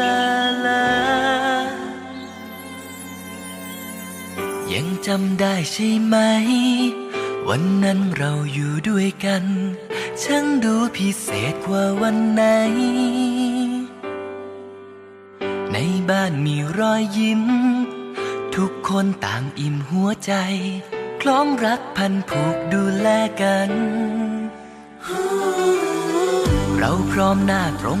ลาลา ยังจำได้ใช่ไหม วันนั้นเราอยู่ด้วยกัน ช่างดูพิเศษกว่าวันไหน ในบ้านมีรอยยิ้ม ทุกคนต่างอิ่มหัวใจ คล้องรักพันผูกดูแลกัน เราพร้อมหน้าตรง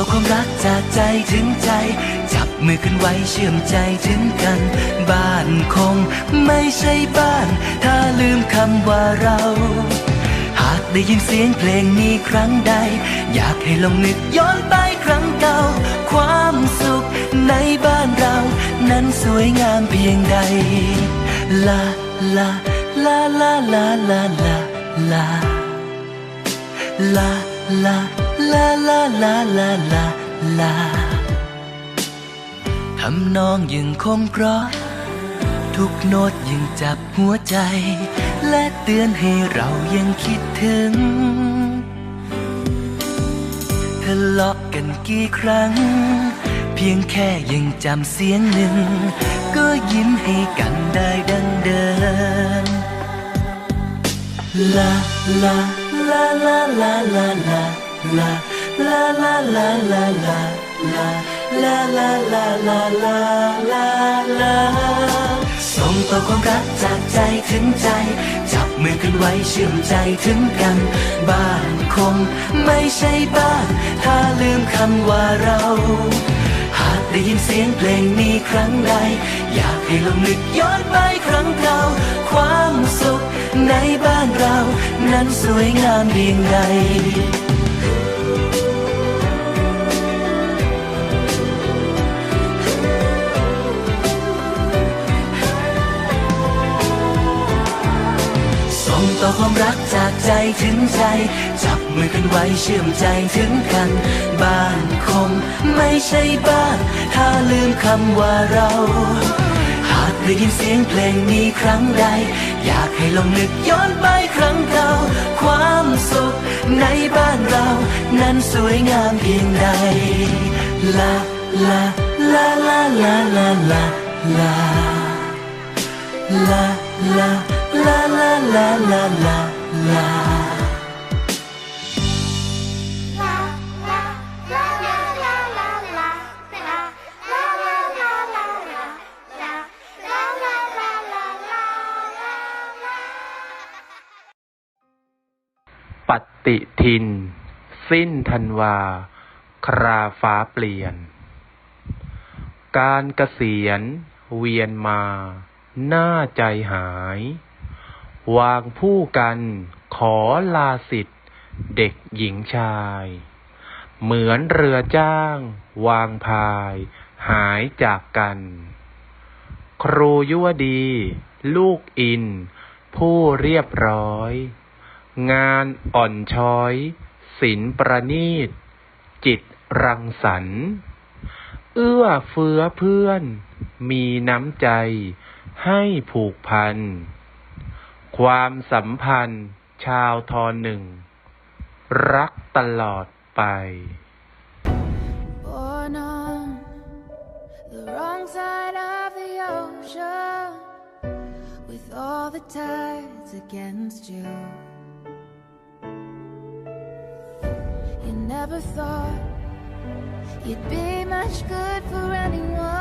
ต่อความรักจากใจถึงใจ จับมือกันไว้เชื่อมใจถึงกัน บ้านคงไม่ใช่บ้าน ถ้าลืมคำว่าเรา หากได้ยินเสียงเพลงนี้ครั้งใด อยากให้ลองนึกย้อนไปครั้งเก่า ความสุขในบ้านเรา นั้นสวยงามเพียงใด ลาลาลาลาลาลาลาลาลา ลาลาลาลาลาลาลาทำนองยังคงเพราะ ทุกโน้ตยังจับหัวใจ และเตือนให้เรายังคิดถึงทะเลาะกันกี่ครั้ง เพียงแค่ยังจำเสียงหนึ่ง ก็ยิ้มให้กันได้ดังเดิม ส่งต่อความรักจากใจถึงใจ จับมือกันไว้เชื่อมใจถึงกัน บ้านคงไม่ใช่บ้าน ถ้าลืมคำว่าเราหากได้ยินเสียงเพลงนี้ครั้งใด อยากให้ลองนึกย้อนไปครั้งเก่าความสุข ในบ้านเรา นั้นสวยงามเพียงใดส่งต่อความรักจากใจถึงใจ จับมือกันไว้เชื่อมใจถึงกัน บ้านคงไม่ใช่บ้าน ถ้าลืมคำว่าเรา หากได้ยินเสียงเพลงนี้ครั้งใด อยากให้ลองนึกย้อนไปครั้งเก่า ความสุขในบ้านเรา นั้นสวยงามเพียงใดลาลาลาลาลาลาลาลา La la la la la la la la ปฏิทิน สิ้นธันวา คราฟ้าเปลี่ยน การเกษียณ เวียนมา หน้าใจหาย วางผู้กันขอลาสิทธิ์ เด็กหญิงชาย เหมือนเรือจ้าง วางพาย หายจากกัน ครูยุวดี ลูกอิน ผู้เรียบร้อย งานอ่อนช้อยศิลประณีต จิตรังสรรค์เอื้อเฟื้อเพื่อน มีน้ำใจ ให้ผูกพัน ความสัมพันธ์ ชาวทอหนึ่ง รักตลอดไป Born on the wrong side of the ocean, with all the tides against you. Never thought you'd be much good for anyone.